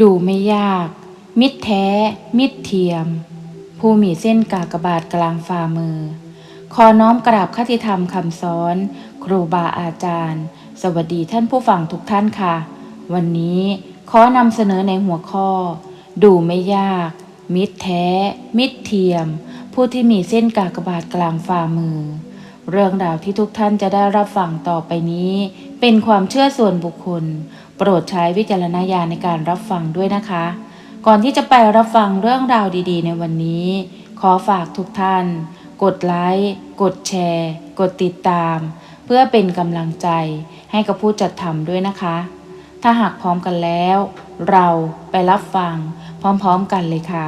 ดูไม่ยาก มิตรแท้ มิตรเทียม ผู้มีเส้นกากบาทกลางฝ่ามือ ขอน้อมกราบคติธรรมคำสอน ครูบาอาจารย์ สวัสดีท่านผู้ฟังทุกท่านค่ะ วันนี้ขอนำเสนอในหัวข้อ ดูไม่ยาก มิตรแท้ มิตรเทียม ผู้ที่มีเส้นกากบาทกลางฝ่ามือ เรื่องราวที่ทุกท่านจะได้รับฟังต่อไปนี้ เป็นความเชื่อส่วนบุคคล ปรดใช้วิจารณญาณในการรับฟังด้วยนะคะ ก่อนที่จะไปรับฟังเรื่องราวดีๆ ในวันนี้ ขอฝากทุกท่าน กดไลค์กดแชร์ กดติดตาม เพื่อเป็นกำลังใจให้กับผู้จัดทำด้วยนะคะ ถ้าหากพร้อมกันแล้ว เราไปรับฟังพร้อมๆกันเลยค่ะ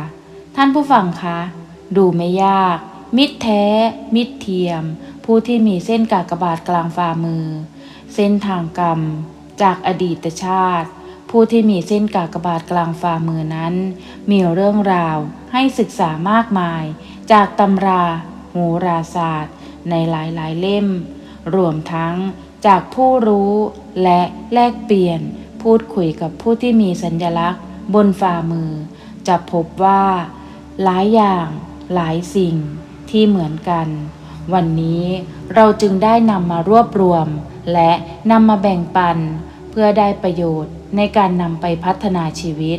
ท่านผู้ฟังคะดูไม่ยาก มิตรแท้ มิตรเทียม ผู้ที่มีเส้นกากบาทกลางฝ่ามือ เส้นทางกรรม จากอดีตชาติ ผู้ที่มีเส้นกากบาทกลางฝ่ามือนั้น มีเรื่องราวให้ศึกษามากมาย จากตำราโหราศาสตร์ ในหลายๆเล่ม รวมทั้งจากผู้รู้และแลกเปลี่ยนพูดคุยกับผู้ที่มีสัญลักษณ์ บนฝ่ามือ จะพบว่า หลายอย่างหลายสิ่งที่เหมือนกัน วันนี้เราจึงได้นำมารวบรวม และนำมาแบ่งปัน เพื่อได้ประโยชน์ในการนำไปพัฒนาชีวิต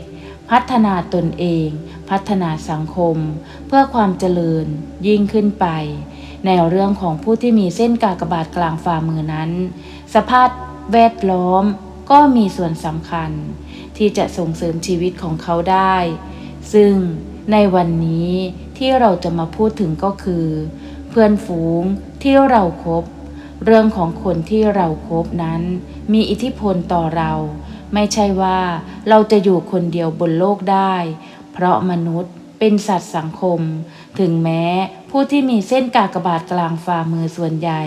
พัฒนาตนเอง พัฒนาสังคม เพื่อความเจริญยิ่งขึ้นไป ในเรื่องของผู้ที่มีเส้นกากบาทกลางฝ่ามือนั้น สภาพแวดล้อมก็มีส่วนสำคัญ ที่จะส่งเสริมชีวิตของเขาได้ ซึ่งในวันนี้ที่เราจะมาพูดถึงก็คือ เพื่อนฝูงที่เราครบ เรื่องของคนที่เราครบนั้น มีอิทธิพลต่อเรา ไม่ใช่ว่าเราจะอยู่คนเดียวบนโลกได้ เพราะมนุษย์เป็นสัตว์สังคม ถึงแม้ผู้ที่มีเส้นกากบาทกลางฝ่ามือส่วนใหญ่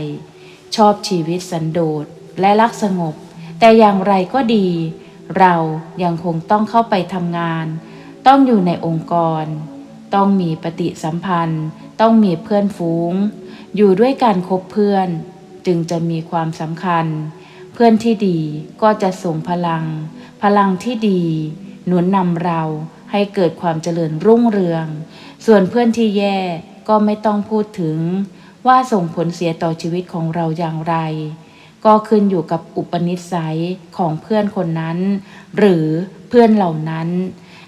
ชอบชีวิตสันโดษและรักสงบ แต่อย่างไรก็ดี เรายังคงต้องเข้าไปทำงาน ต้องอยู่ในองค์กร ต้องมีปฏิสัมพันธ์ ต้องมีเพื่อนฝูง อยู่ด้วยการคบเพื่อน จึงจะมีความสำคัญ เพื่อนที่ดีก็จะส่งพลัง พลังที่ดี หนุนนำเราให้เกิดความเจริญรุ่งเรือง ส่วนเพื่อนที่แย่ก็ไม่ต้องพูดถึง ว่าส่งผลเสียต่อชีวิตของเราอย่างไร ก็ขึ้นอยู่กับอุปนิสัยของเพื่อนคนนั้น หรือเพื่อนเหล่านั้น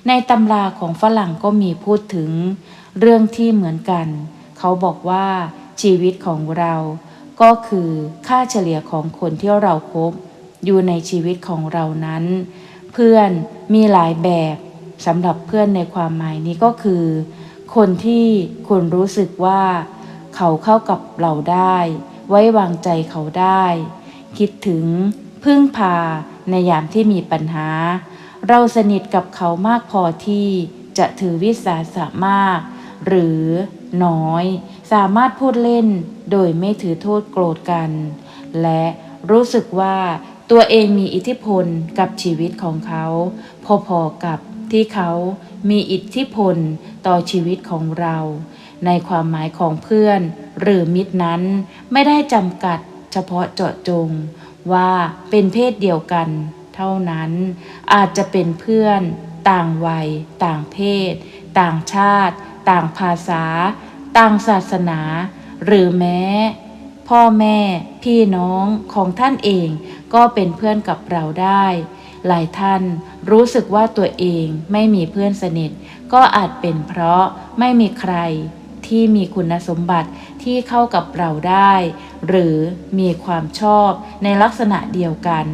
ในตำราของฝรั่งก็มีพูดถึง เรื่องที่เหมือนกัน เขาบอกว่าชีวิตของเรา ก็คือค่าเฉลี่ยของคนที่เราครบอยู่ในชีวิตของเรานั้น เพื่อนมีหลายแบบสำหรับเพื่อนในความหมายนี้ก็คือ คนที่คุณรู้สึกว่า เขาเข้ากับเราได้ ไว้วางใจเขาได้ คิดถึงพึ่งพาในยามที่มีปัญหา เราสนิทกับเขามากพอที่จะถือวิสาสะมาก หรือน้อย สามารถพูดเล่นโดยไม่ถือโทษโกรธกัน และรู้สึกว่าตัวเองมีอิทธิพลกับชีวิตของเขา พอๆกับที่เขามีอิทธิพลต่อชีวิตของเรา ในความหมายของเพื่อน หรือมิตรนั้นไม่ได้จำกัดเฉพาะเจาะจง ว่าเป็นเพศเดียวกัน เท่านั้นอาจจะเป็นเพื่อน ต่างวัย ต่างเพศ ต่างชาติ ต่างภาษา ต่างศาสนา หรือแม้ พ่อแม่พี่น้องของท่านเองก็เป็นเพื่อนกับเราได้ หลายท่านรู้สึกว่าตัวเองไม่มีเพื่อนสนิท ก็อาจเป็นเพราะไม่มีใครที่มีคุณสมบัติที่เข้ากับเราได้ หรือมีความชอบในลักษณะเดียวกัน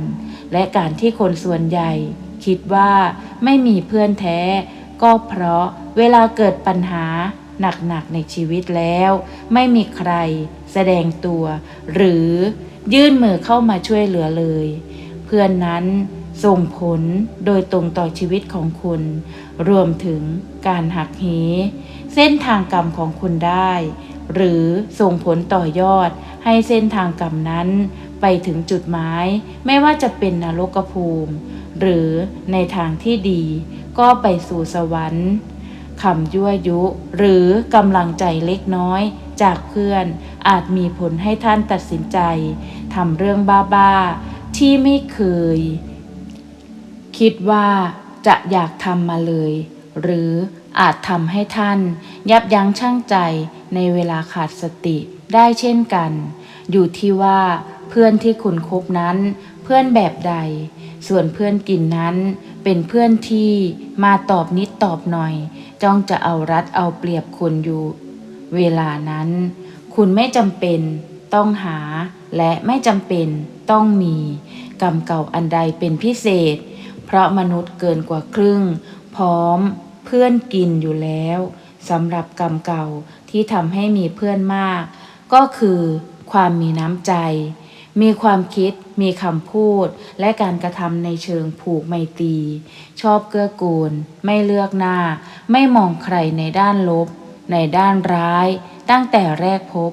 และการที่คนส่วนใหญ่ คิดว่าไม่มีเพื่อนแท้ ก็เพราะเวลาเกิดปัญหา หนักๆในชีวิตแล้ว ไม่มีใครแสดงตัว หรือยื่นมือเข้ามาช่วยเหลือเลย เพื่อนนั้นส่งผลโดยตรงต่อชีวิตของคุณ รวมถึงการหักเหเส้นทางกรรมของคุณได้ หรือส่งผลต่อยอดให้เส้นทางกรรมนั้นไปถึงจุดหมาย ไม่ว่าจะเป็นนรกภูมิ หรือในทางที่ดีก็ไปสู่สวรรค์ คำยั่วยุ หรือกำลังใจเล็กน้อย จากเพื่อนอาจมีผลให้ท่านตัดสินใจทำเรื่องบ้าๆ ที่ไม่เคย คิดว่าจะอยากทำมาเลย หรืออาจทำให้ท่าน ยับยั้งชั่งใจในเวลาขาดสติได้เช่นกัน อยู่ที่ว่าเพื่อนที่คุณคบนั้นเพื่อนแบบใด ส่วนเพื่อนกินนั้นเป็นเพื่อนที่มาตอบนิดตอบหน่อย จ้องจะเอารัดเอาเปรียบคุณอยู่ เวลานั้น คุณไม่จำเป็นต้องหาและไม่จำเป็นต้องมีกรรมเก่าอันใดเป็นพิเศษ เพราะมนุษย์เกินกว่าครึ่ง พร้อมเพื่อนกินอยู่แล้วสำหรับกรรมเก่าที่ทำให้มีเพื่อนมาก ก็คือความมีน้ำใจ มีความคิด มีคำพูดและการกระทำในเชิงผูกไมตรี ชอบเกื้อกูล ไม่เลือกหน้า ไม่มองใครในด้านลบ ในด้านร้าย ตั้งแต่แรกพบ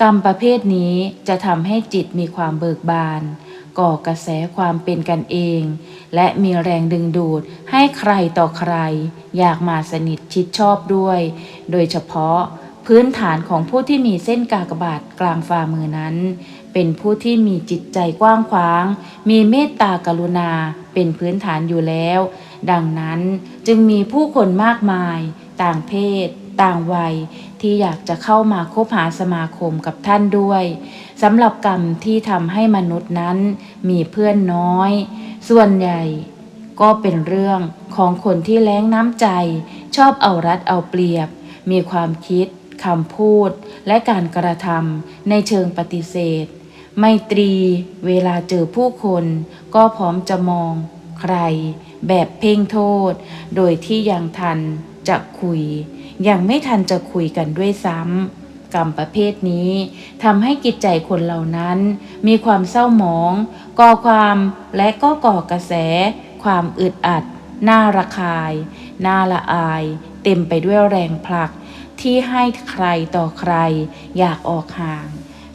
กรรมประเภทนี้จะทำให้จิตมีความเบิกบาน ก่อกระแสความเป็นกันเอง และมีแรงดึงดูดให้ใครต่อใคร อยากมาสนิทชิดชอบด้วย โดยเฉพาะ พื้นฐานของผู้ที่มีเส้นกากบาทกลางฝ่ามือนั้น เป็นผู้ที่มีจิตใจกว้างขวาง มีเมตตากรุณาเป็นพื้นฐานอยู่แล้ว ดังนั้นจึงมีผู้คนมากมาย ต่างเพศ ต่างวัย ที่อยากจะเข้ามาคบหาสมาคมกับท่านด้วยสำหรับกรรมที่ทำให้มนุษย์นั้นมีเพื่อนน้อย ส่วนใหญ่ก็เป็นเรื่องของคนที่แล้งน้ำใจ ชอบเอารัดเอาเปรียบ มีความคิด คำพูดและการกระทำในเชิงปฏิเสธ ไมตรีเวลาเจอผู้คนก็พร้อมจะมองใคร แบบเพ่งโทษ โดยที่ยังทันจะคุย ยังไม่ทันจะคุยกันด้วยซ้ำกรรมประเภทนี้ทำให้กิจใจคนเหล่านั้น มีความเศร้าหมอง ก่อความและก็ก่อกระแส ความอึดอัดน่าระคาย น่าละอาย เต็มไปด้วยแรงผลัก ที่ให้ใครต่อใครอยากออกห่าง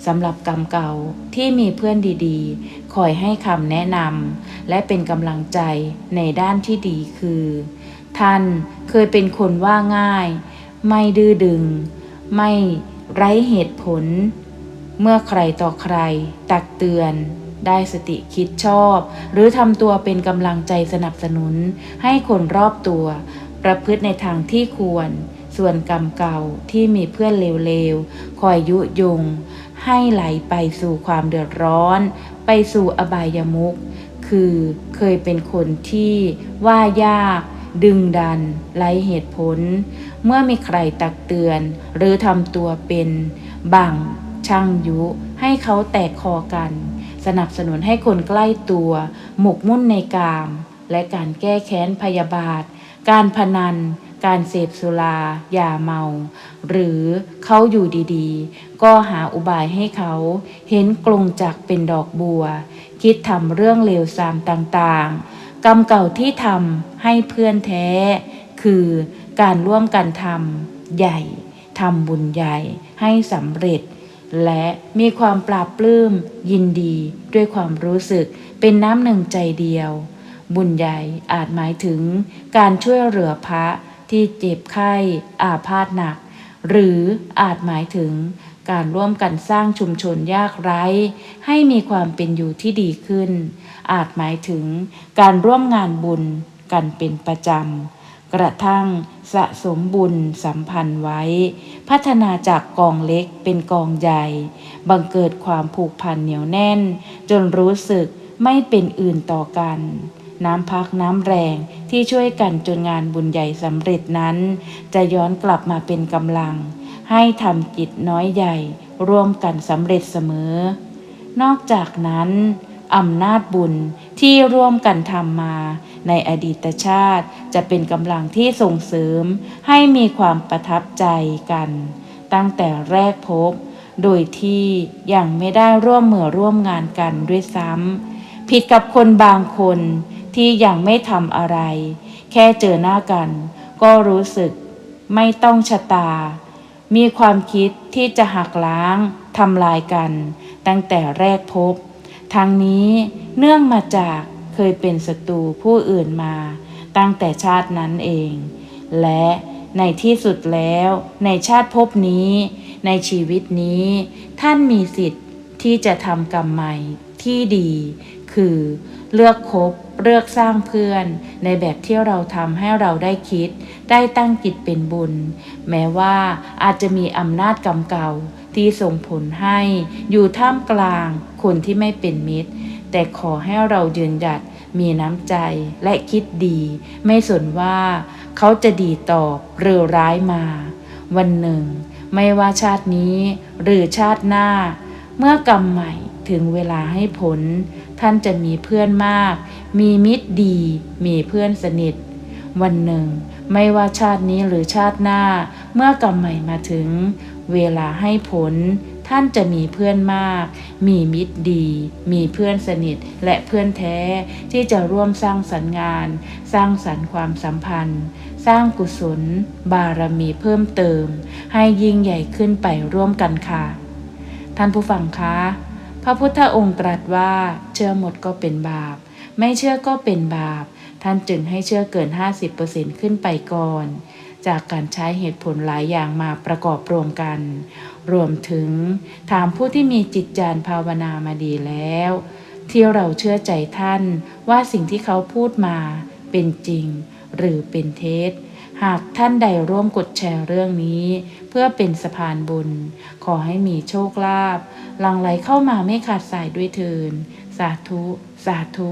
สำหรับกรรมเก่าที่มีเพื่อนดีๆ คอยให้คำแนะนำและเป็นกำลังใจในด้านที่ดีคือ ท่านเคยเป็นคนว่าง่าย ไม่ดื้อดึง ไม่ไร้เหตุผล เมื่อใครต่อใคร ตักเตือน ได้สติคิดชอบ หรือทำตัวเป็นกำลังใจสนับสนุน ให้คนรอบตัว ประพฤติในทางที่ควร ส่วนกรรมเก่าที่มีเพื่อนเลวๆ คอยยุยง ให้ไหลไปสู่ความเดือดร้อน ไปสู่อบายมุขคือเคยเป็นคนที่ว่ายาก ดึงดันไร้เหตุผล เมื่อมีใครตักเตือน หรือทำตัวเป็นบังช่างยุ ให้เขาแตกคอกัน สนับสนุนให้คนใกล้ตัว หมกมุ่นในกาม และการแก้แค้นพยาบาท การพนัน การเสพสุรายาเมา หรือเขาอยู่ดีๆ ก็หาอุบายให้เขาเห็นกลงจากเป็นดอกบัว คิดทำเรื่องเลวทรามต่างๆ กรรมเก่าที่ทำให้เพื่อนแท้ คือการร่วมกันทำใหญ่ทำบุญใหญ่ให้สำเร็จ และมีความปราบปลื้มยินดีด้วยความรู้สึกเป็นน้ำหนึ่งใจเดียว บุญใหญ่อาจหมายถึงการช่วยเหลือพระ ที่เจ็บไข้อาพาธหนัก หรืออาจหมายถึงการร่วมกันสร้างชุมชนยากไร้ ให้มีความเป็นอยู่ที่ดีขึ้น อาจหมายถึงการร่วมงานบุญกันเป็นประจำ กระทั่งสะสมบุญสัมพันธ์ไว้ พัฒนาจากกองเล็กเป็นกองใหญ่ บังเกิดความผูกพันเหนียวแน่น จนรู้สึกไม่เป็นอื่นต่อกัน น้ำพักน้ำแรงที่ช่วยกันจนงานบุญใหญ่สำเร็จนั้น จะย้อนกลับมาเป็นกำลัง ให้ทำกิจน้อยใหญ่ ร่วมกันสำเร็จเสมอ นอกจากนั้นอำนาจบุญที่ร่วมกันทำมา ในอดีตชาติจะเป็นกำลังที่ส่งเสริม ให้มีความประทับใจกัน ตั้งแต่แรกพบ โดยที่ยังไม่ได้ร่วมมือร่วมงานกันด้วยซ้ำผิดกับคนบางคน ที่ยังไม่ทำอะไร แค่เจอหน้ากัน ก็รู้สึก ไม่ต้องชะตา มีความคิดที่จะหักล้างทำลายกัน ตั้งแต่แรกพบ ทั้งนี้เนื่องมาจากเคยเป็นศัตรูผู้อื่นมา ตั้งแต่ชาตินั้นเอง และในที่สุดแล้วในชาติภพนี้ ในชีวิตนี้ ท่านมีสิทธิ์ที่จะทำกรรมใหม่ที่ดี คือเลือกคบ เลือกสร้างเพื่อน ในแบบที่เราทำให้เราได้คิด ได้ตั้งจิตเป็นบุญ แม้ว่าอาจจะมีอำนาจกรรมเก่าที่ส่งผลให้อยู่ท่ามกลางคนที่ไม่เป็นมิตร แต่ขอให้เรายืนหยัดมีน้ำใจและคิดดี ไม่สนว่าเขาจะดีตอบหรือร้ายมา วันหนึ่ง ไม่ว่าชาตินี้หรือชาติหน้า เมื่อกรรมใหม่ถึงเวลาให้ผล ท่านจะมีเพื่อนมาก มีมิตรดี มีเพื่อนสนิท วันหนึ่ง ไม่ว่าชาตินี้หรือชาติหน้า เมื่อกรรมใหม่มาถึง เวลาให้ผล ท่านจะมีเพื่อนมาก มีมิตรดี มีเพื่อนสนิทและเพื่อนแท้ที่จะร่วมสร้างสรรค์งาน สร้างสรรค์ความสัมพันธ์ สร้างกุศล บารมีเพิ่มเติม ให้ยิ่งใหญ่ขึ้นไปร่วมกันค่ะ ท่านผู้ฟังคะพระพุทธองค์ตรัสว่าเชื่อหมดก็เป็นบาป ไม่เชื่อก็เป็นบาป ท่านจึงให้เชื่อเกิน 50%ขึ้นไปก่อน จากการใช้เหตุผลหลายอย่างมาประกอบรวมกัน รวมถึงถามผู้ที่มีจิตญาณภาวนามาดีแล้ว ที่เราเชื่อใจท่านว่าสิ่งที่เขาพูดมาเป็นจริงหรือเป็นเท็จหากท่านใดร่วมกดแชร์เรื่องนี้ เพื่อเป็นสะพานบุญ ขอให้มีโชคลาภหลังไหลเข้ามาไม่ขาดสายด้วยเทิน สาธุ สาธุ